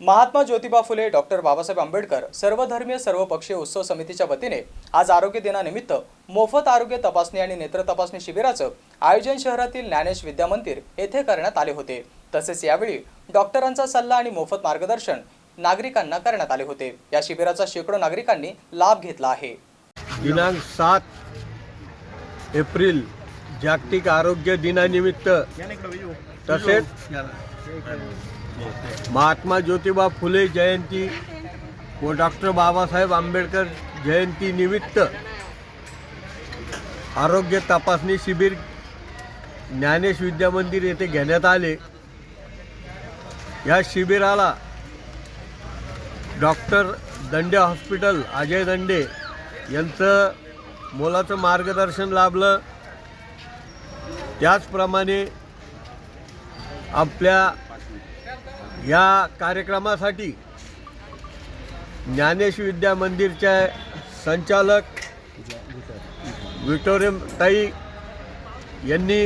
Mahatma Jyotiba Phule doctor Babasaheb Ambedkar सर्वधर्मीय सर्वपक्षीय उत्सव समितीच्या वतीने आज आरोग्य दिनानिमित्त मोफत आरोग्य तपासणी आणि नेत्र तपासणी शिबिराचं आयोजन शहरातील ज्ञानेश विद्या मंदिर येथे करण्यात आले होते. तसेच यावेळी डॉक्टरांचा सल्ला आणि मोफत मार्गदर्शन नागरिकांना करण्यात आले होते. या शिबिराचा शेकडो नागरिकांनी लाभ घेतला आहे. दिनांक सात एप्रिल जागतिक आरोग्य दिनानिमित्त तसेच महात्मा ज्योतिबा फुले जयंती. व डॉक्टर बाबासाहेब आंबेडकर जयंती निमित्त आरोग्य तपासणी शिबिर ज्ञानेश विद्यामंदिर येथे घेण्यात आले. या शिबिराला डॉक्टर दंडे हॉस्पिटल अजय दंडे यांचं मोलाचं मार्गदर्शन लाभलं. त्याचप्रमाणे आपल्या या कार्यक्रमासाठी ज्ञानेश विद्या मंदिरच्या संचालक विक्टोरियम ताई यांनी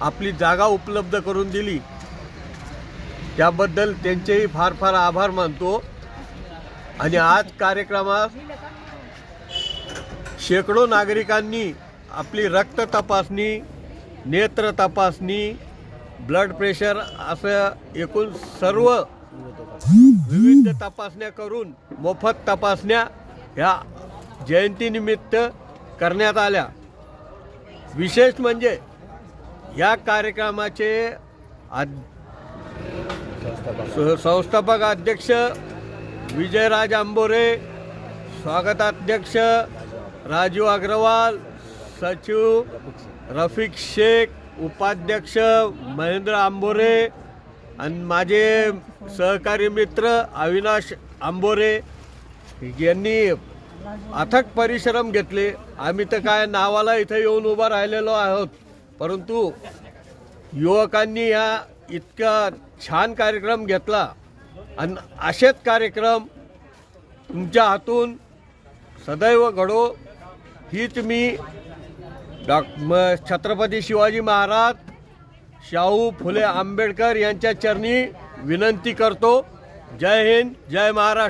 आपली जागा उपलब्ध करून दिली. त्याबद्दल त्यांचेही फार फार आभार मानतो. आणि आज कार्यक्रमात शेकडो नागरिकांनी आपली रक्त तपासणी नेत्र तपासणी ब्लड प्रेशर असं एकूण सर्व विविध तपासण्या करून मोफत तपासण्या ह्या जयंतीनिमित्त करण्यात आल्या. विशेष म्हणजे या कार्यक्रमाचे आद स- संस्थापक अध्यक्ष विजयराज आंबोरे स्वागताध्यक्ष राजू अग्रवाल सचिव रफिक शेख उपाध्यक्ष महेंद्र आंबोरे आणि माझे सहकारी मित्र अविनाश आंबोरे यांनी अथक परिश्रम घेतले. आम्ही तर काय नावाला इथं येऊन उभा राहिलेलो आहोत. परंतु युवकांनी या इतका छान कार्यक्रम घेतला. आणि असेच कार्यक्रम तुमच्या हातून सदैव घडो. हीच मी डॉ म छत्रपती शिवाजी महाराज शाहू फुले आंबेडकर यांच्या चरणी विनंती करतो. जय हिंद जय महाराष्ट्र.